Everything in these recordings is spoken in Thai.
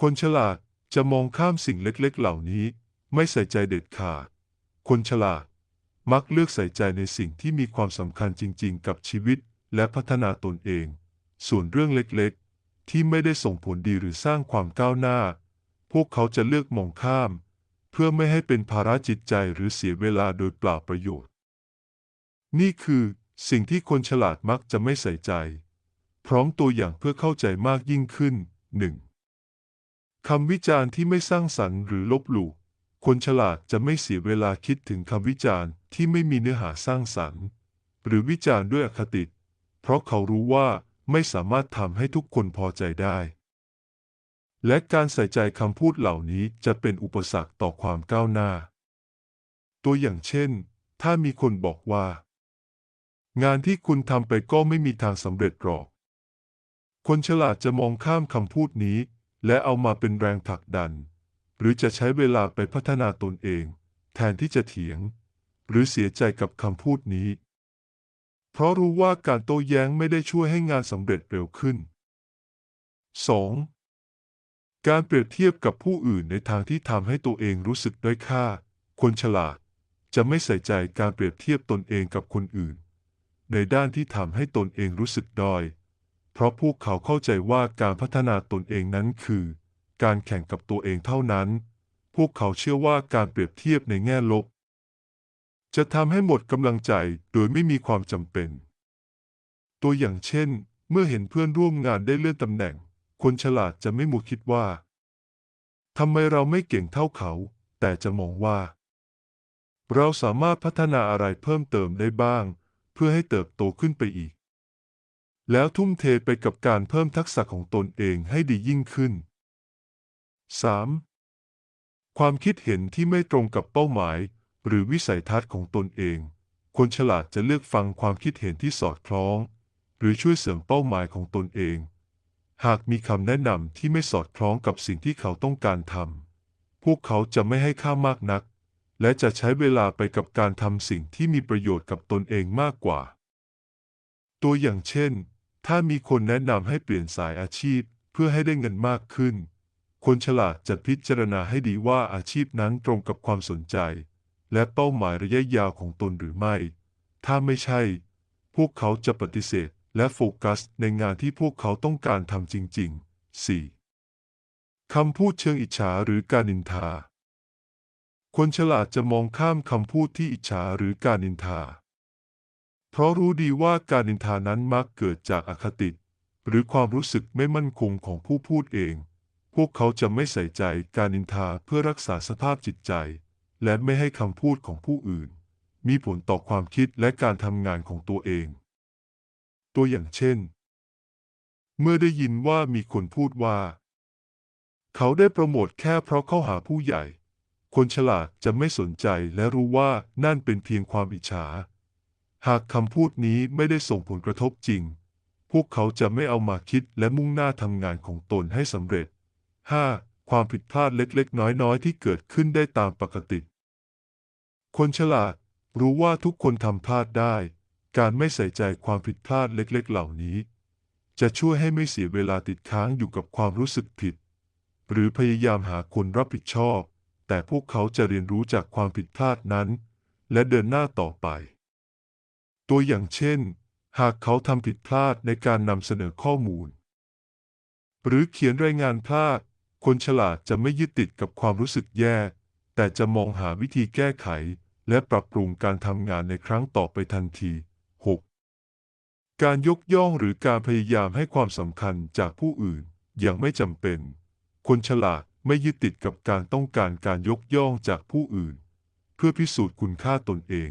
คนฉลาดจะมองข้ามสิ่งเล็กๆ เหล่านี้ ไม่ใส่ใจเด็ดขาด คนฉลาด มักเลือกใส่ใจในสิ่งที่มีความสำคัญจริง ๆ กับชีวิตและพัฒนาตนเอง ส่วนเรื่องเล็กๆ ที่ไม่ได้ส่งผลดีหรือสร้างความก้าวหน้า พวกเขาจะเลือกมองข้าม เพื่อไม่ให้เป็นภาระจิตใจหรือเสียเวลาโดยเปล่าประโยชน์ นี่คือสิ่งที่คนฉลาดมักจะไม่ใส่ใจ พร้อมตัวอย่างเพื่อเข้าใจมากยิ่งขึ้น 1. คำวิจารณ์ที่ไม่สร้างสรรค์หรือลบหลู่คนฉลาดจะไม่เสียเวลาคิดถึงคำวิจารณ์ที่ไม่มีเนื้อหาสร้างสรรค์ หรือวิจารณ์ด้วยอคติ เพราะเขารู้ว่าไม่สามารถทำให้ทุกคนพอใจได้ และการใส่ใจคำพูดเหล่านี้จะเป็นอุปสรรคต่อความก้าวหน้า ตัวอย่างเช่น ถ้ามีคนบอกว่า งานที่คุณทำไปก็ไม่มีทางสำเร็จหรอก คนฉลาดจะมองข้ามคำพูดนี้ และเอามาเป็นแรงผลักดัน หรือจะใช้เวลาไปพัฒนาตนเอง แทนที่จะเถียง หรือเสียใจกับคำพูดนี้ เพราะรู้ว่าการโต้แย้งไม่ได้ช่วยให้งานสำเร็จเร็วขึ้น 2. การเปรียบเทียบกับผู้อื่นในทางที่ทำให้ตัวเองรู้สึกด้อยค่า คนฉลาดจะไม่ใส่ใจการเปรียบเทียบตนเองกับคนอื่น ในด้านที่ทำให้ตนเองรู้สึกด้อย เพราะพวกเขาเข้าใจว่าการพัฒนาตนเองนั้นคือ การแข่งกับตัวเองเท่านั้น พวกเขาเชื่อว่าการเปรียบเทียบในแง่ลบ จะทำให้หมดกำลังใจโดยไม่มีความจำเป็น ตัวอย่างเช่น เมื่อเห็นเพื่อนร่วมงานได้เลื่อนตำแหน่ง คนฉลาดจะไม่มัวคิดว่าทำไมเราไม่เก่งเท่าเขา แต่จะมองว่า เราสามารถพัฒนาอะไรเพิ่มเติมได้บ้าง เพื่อให้เติบโตขึ้นไปอีก แล้วทุ่มเทไปกับการเพิ่มทักษะของตนเองให้ดียิ่งขึ้น 3. ความคิดเห็นที่ไม่ตรงกับเป้าหมาย หรือวิสัยทัศน์ของตนเอง คนฉลาดจะเลือกฟังความคิดเห็นที่สอดคล้อง หรือช่วยเสริมเป้าหมายของตนเอง หากมีคำแนะนำที่ไม่สอดคล้องกับสิ่งที่เขาต้องการทำพวกเขาจะไม่ให้ค่ามากนัก และจะใช้เวลาไปกับการทำสิ่งที่มีประโยชน์กับตนเองมากกว่า ตัวอย่างเช่น ถ้ามีคนแนะนำให้เปลี่ยนสายอาชีพเพื่อให้ได้เงินมากขึ้น คนฉลาดจะพิจารณาให้ดีว่าอาชีพนั้นตรงกับความสนใจ และเป้าหมายระยะยาวของตนหรือไม่ ถ้าไม่ใช่ พวกเขาจะปฏิเสธและโฟกัสในงานที่พวกเขาต้องการทำจริง ๆ 4. คำพูดเชิงอิจฉาหรือการนินทา คนฉลาดจะมองข้ามคำพูดที่อิจฉาหรือการนินทา เพราะรู้ดีว่าการนินทานั้นมักเกิดจากอคติ หรือความรู้สึกไม่มั่นคงของผู้พูดเอง พวกเขาจะไม่ใส่ใจการนินทาเพื่อรักษาสภาพจิตใจ และไม่ให้คำพูดของผู้อื่น มีผลต่อความคิดและการทำงานของตัวเอง ตัวอย่างเช่น เมื่อได้ยินว่ามีคนพูดว่า เขาได้โปรโมทแค่เพราะเข้าหาผู้ใหญ่ คนฉลาดจะไม่สนใจและรู้ว่านั่นเป็นเพียงความอิจฉา หากคำพูดนี้ไม่ได้ส่งผลกระทบจริง พวกเขาจะไม่เอามาคิดและมุ่งหน้าทำงานของตนให้สำเร็จ 5. ความผิดพลาดเล็กๆ น้อยๆ ที่เกิดขึ้นได้ตามปกติ คนฉลาดรู้ว่าทุกคนทำพลาดได้ การไม่ใส่ใจความผิดพลาดเล็กๆ เหล่านี้ จะช่วยให้ไม่เสียเวลาติดค้างอยู่กับความรู้สึกผิด หรือพยายามหาคนรับผิดชอบ แต่พวกเขาจะเรียนรู้จากความผิดพลาดนั้น และเดินหน้าต่อไป ตัวอย่างเช่น หากเขาทำผิดพลาดในการนำเสนอข้อมูล หรือเขียนรายงานพลาด คนฉลาดจะไม่ยึดติดกับความรู้สึกแย่ แต่จะมองหาวิธีแก้ไข และปรับปรุงการทำงานในครั้งต่อไปทันที 6. การยกย่องหรือการพยายามให้ความสำคัญจากผู้อื่น อย่างไม่จำเป็น คนฉลาดไม่ยึดติดกับการต้องการการยกย่องจากผู้อื่น เพื่อพิสูจน์คุณค่าตนเอง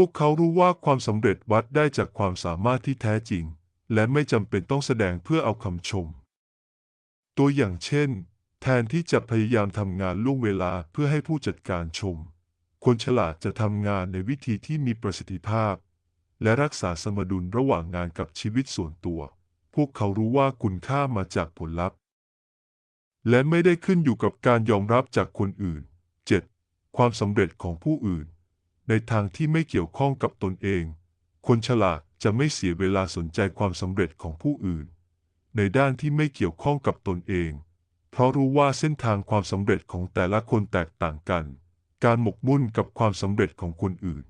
พวกเขารู้ว่าความสำเร็จวัดได้จากความสามารถที่แท้จริง และไม่จำเป็นต้องแสดงเพื่อเอาคำชม ตัวอย่างเช่น แทนที่จะพยายามทำงานล่วงเวลาเพื่อให้ผู้จัดการชม คนฉลาดจะทำงานในวิธีที่มีประสิทธิภาพ และรักษาสมดุลระหว่างงานกับชีวิตส่วนตัว พวกเขารู้ว่าคุณค่ามาจากผลลัพธ์ และไม่ได้ขึ้นอยู่กับการยอมรับจากคนอื่น 7. ความสำเร็จของผู้อื่น ในทางที่ไม่เกี่ยวข้องกับตนเอง คนฉลาดจะไม่เสียเวลาสนใจความสำเร็จของผู้อื่น ในด้านที่ไม่เกี่ยวข้องกับตนเอง เพราะรู้ว่าเส้นทางความสำเร็จของแต่ละคนแตกต่างกัน การหมกมุ่นกับความสำเร็จของคนอื่น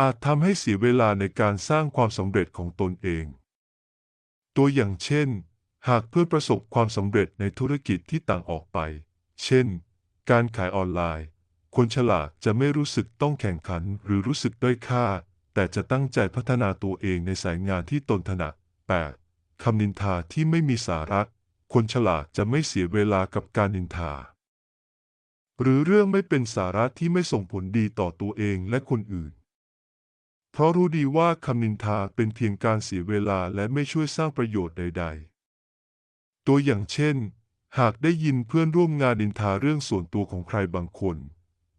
อาจทำให้เสียเวลาในการสร้างความสำเร็จของตนเอง ตัวอย่างเช่น หากเพื่อประสบความสำเร็จในธุรกิจที่ต่างออกไป เช่น การขายออนไลน์ คนฉลาดจะไม่รู้สึกต้องแข่งขันหรือรู้สึกด้อยค่า แต่จะตั้งใจพัฒนาตัวเองในสายงานที่ตนถนัด 8. คำนินทาที่ไม่มีสาระ คนฉลาดจะไม่เสียเวลากับการนินทา หรือเรื่องไม่เป็นสาระที่ไม่ส่งผลดีต่อตัวเองและคนอื่น เพราะรู้ดีว่าคำนินทาเป็นเพียงการเสียเวลาและไม่ช่วยสร้างประโยชน์ใด ๆ ตัวอย่างเช่น หากได้ยินเพื่อนร่วมงานนินทาเรื่องส่วนตัวของใครบางคน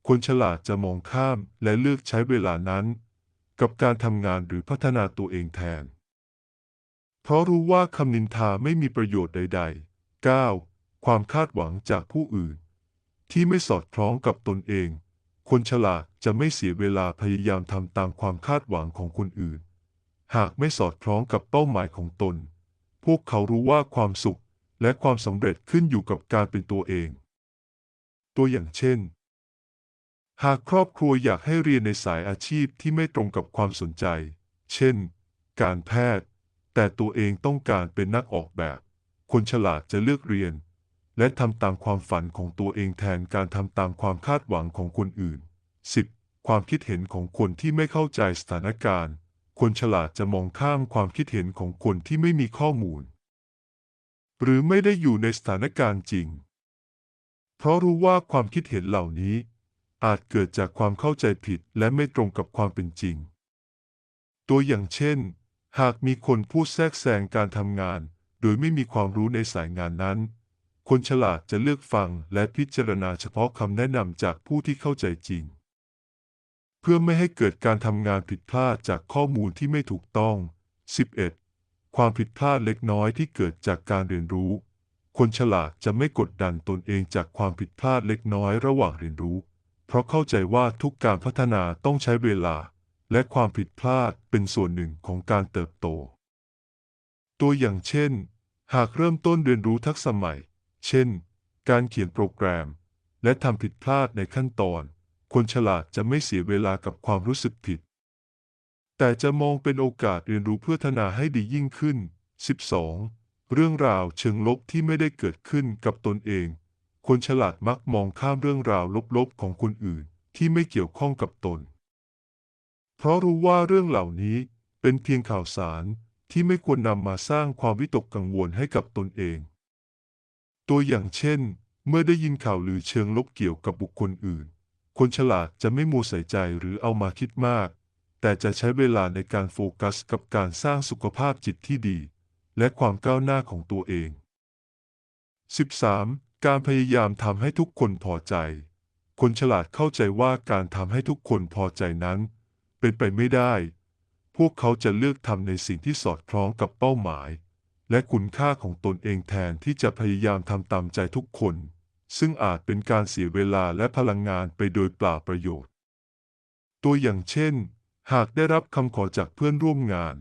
คนฉลาดจะมองข้ามและเลือกใช้เวลานั้น กับการทำงานหรือพัฒนาตัวเองแทน เพราะรู้ว่าคำนินทาไม่มีประโยชน์ใด ๆ 9. ความคาดหวังจากผู้อื่น ที่ไม่สอดคล้องกับตนเอง คนฉลาดจะไม่เสียเวลาพยายามทำตามความคาดหวังของคนอื่น หากไม่สอดคล้องกับเป้าหมายของตน พวกเขารู้ว่าความสุขและความสำเร็จขึ้นอยู่กับการเป็นตัวเอง ตัวอย่างเช่น หากครอบครัวอยากให้เรียนในสายอาชีพที่ไม่ตรงกับความสนใจ เช่น การแพทย์ แต่ตัวเองต้องการเป็นนักออกแบบ คนฉลาดจะเลือกเรียน และทำตามความฝันของตัวเองแทนการทำตามความคาดหวังของคนอื่น 10. ความคิดเห็นของคนที่ไม่เข้าใจสถานการณ์ คนฉลาดจะมองข้ามความคิดเห็นของคนที่ไม่มีข้อมูล หรือไม่ได้อยู่ในสถานการณ์จริง เพราะรู้ว่าความคิดเห็นเหล่านี้ อาจเกิดจากความเข้าใจผิดและไม่ตรงกับความเป็นจริง ตัวอย่างเช่น หากมีคนพูดแทรกแซงการทำงาน โดยไม่มีความรู้ในสายงานนั้น คนฉลาดจะเลือกฟังและพิจารณาเฉพาะคำแนะนำจากผู้ที่เข้าใจจริง เพื่อไม่ให้เกิดการทำงานผิดพลาดจากข้อมูลที่ไม่ถูกต้อง 11. ความผิดพลาดเล็กน้อยที่เกิดจากการเรียนรู้ คนฉลาดจะไม่กดดันตนเองจากความผิดพลาดเล็กน้อยระหว่างเรียนรู้ เพราะเข้าใจว่าทุกการพัฒนาต้องใช้เวลา และความผิดพลาดเป็นส่วนหนึ่งของการเติบโต ตัวอย่างเช่น หากเริ่มต้นเรียนรู้ทักษะใหม่ เช่น การเขียนโปรแกรม และทำผิดพลาดในขั้นตอน คนฉลาดจะไม่เสียเวลากับความรู้สึกผิด แต่จะมองเป็นโอกาสเรียนรู้เพื่อพัฒนาให้ดียิ่งขึ้น 12. เรื่องราวเชิงลบที่ไม่ได้เกิดขึ้นกับตนเอง คนฉลาดมักมองข้ามเรื่องราวลบๆของคนอื่นที่ไม่เกี่ยวข้องกับตน เพราะรู้ว่าเรื่องเหล่านี้เป็นเพียงข่าวสารที่ไม่ควรนำมาสร้างความวิตกกังวลให้กับตนเอง ตัวอย่างเช่น เมื่อได้ยินข่าวลือเชิงลบเกี่ยวกับบุคคลอื่น คนฉลาดจะไม่มัวใส่ใจหรือเอามาคิดมาก แต่จะใช้เวลาในการโฟกัสกับการสร้างสุขภาพจิตที่ดี และความก้าวหน้าของตัวเอง 13. การพยายามทำให้ทุกคนพอใจ คนฉลาดเข้าใจว่าการทำให้ทุกคนพอใจนั้น เป็นไปไม่ได้ พวกเขาจะเลือกทำในสิ่งที่สอดคล้องกับเป้าหมาย และคุณค่าของตนเองแทนที่จะพยายามทำตามใจทุกคน ซึ่งอาจเป็นการเสียเวลาและพลังงานไปโดยเปล่าประโยชน์ ตัวอย่างเช่น หากได้รับคำขอจากเพื่อนร่วมงาน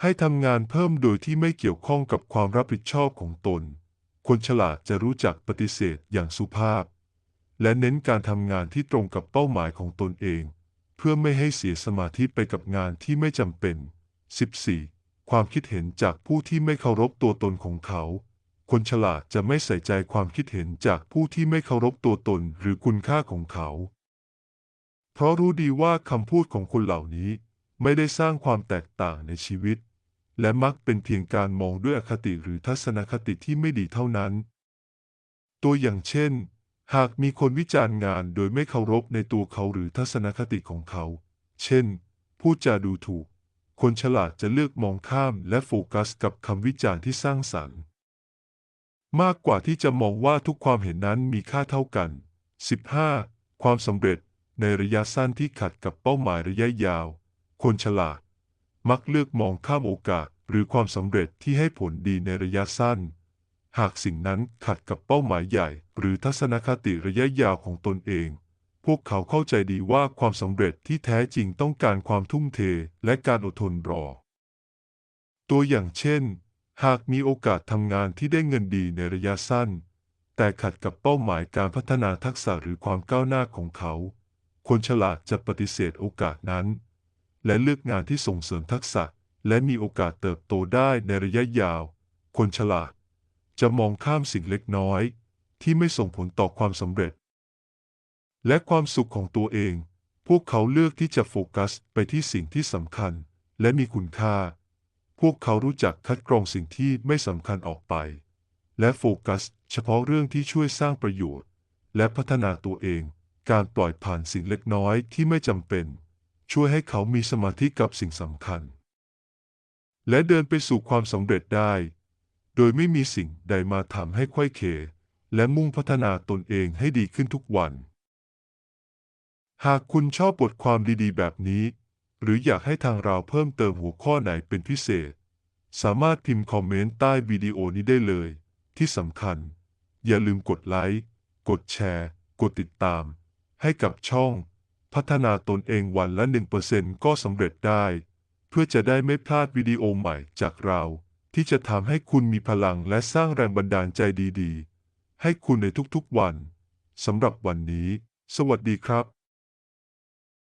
ให้ทำงานเพิ่มโดยที่ไม่เกี่ยวข้องกับความรับผิดชอบของตน คนฉลาดจะรู้จักปฏิเสธอย่างสุภาพ และเน้นการทำงานที่ตรงกับเป้าหมายของตนเอง เพื่อไม่ให้เสียสมาธิไปกับงานที่ไม่จำเป็น 14. ความคิดเห็นจากผู้ที่ไม่เคารพตัวตนของเขา คนฉลาดจะไม่ใส่ใจความคิดเห็นจากผู้ที่ไม่เคารพตัวตนหรือคุณค่าของเขา เพราะรู้ดีว่าคำพูดของคนเหล่านี้ไม่ได้สร้างความแตกต่างในชีวิต และมักเป็นเพียงการมองด้วยอคติหรือทัศนคติที่ไม่ดีเท่านั้น ตัวอย่างเช่น หากมีคนวิจารณ์งานโดยไม่เคารพในตัวเขาหรือทัศนคติของเขา เช่น พูดจาดูถูก คนฉลาดจะเลือกมองข้ามและโฟกัสกับคำวิจารณ์ที่สร้างสรรค์ มากกว่าที่จะมองว่าทุกความเห็นนั้นมีค่าเท่ากัน 15. ความสำเร็จในระยะสั้นที่ขัดกับเป้าหมายระยะยาว คนฉลาด มักเลือกมองข้ามโอกาสหรือความสำเร็จที่ให้ผลดีในระยะสั้น หากสิ่งนั้นขัดกับเป้าหมายใหญ่ หรือทัศนคติระยะยาวของตนเอง พวกเขาเข้าใจดีว่าความสำเร็จที่แท้จริงต้องการความทุ่มเทและการอดทนรอ ตัวอย่างเช่น หากมีโอกาสทำงานที่ได้เงินดีในระยะสั้น แต่ขัดกับเป้าหมายการพัฒนาทักษะหรือความก้าวหน้าของเขา คนฉลาดจะปฏิเสธโอกาสนั้น และเลือกงานที่ส่งเสริมทักษะ และมีโอกาสเติบโตได้ในระยะยาว คนฉลาด จะมองข้ามสิ่งเล็กน้อย ที่ไม่ส่งผลต่อความสำเร็จ และความสุขของตัวเอง พวกเขาเลือกที่จะโฟกัสไปที่สิ่งที่สำคัญ และมีคุณค่า พวกเขารู้จักคัดกรองสิ่งที่ไม่สำคัญออกไป และโฟกัส เฉพาะเรื่องที่ช่วยสร้างประโยชน์ และพัฒนาตัวเอง การปล่อยผ่านสิ่งเล็กน้อยที่ไม่จำเป็น ช่วยให้เขามีสมาธิกับสิ่งสำคัญ และเดินไปสู่ความสำเร็จได้ โดยไม่มีสิ่งใดมาทำให้ไขว้เขและมุ่งพัฒนาตนเองให้ดีขึ้นทุกวัน หากคุณชอบบทความดีๆ แบบนี้ หรืออยากให้ทางเราเพิ่มเติมหัวข้อไหนเป็นพิเศษ สามารถพิมพ์คอมเมนต์ใต้วิดีโอนี้ได้เลย ที่สำคัญ อย่าลืมกดไลค์ กดแชร์ กดติดตาม ให้กับช่อง พัฒนาตนเองวันละ 1%ก็สำเร็จได้ เพื่อจะได้ไม่พลาดวิดีโอใหม่จากเรา ที่จะทำให้คุณมีพลังและสร้างแรงบันดาลใจดีๆ ให้คุณในทุกๆวันสำหรับวันนี้ สวัสดีครับ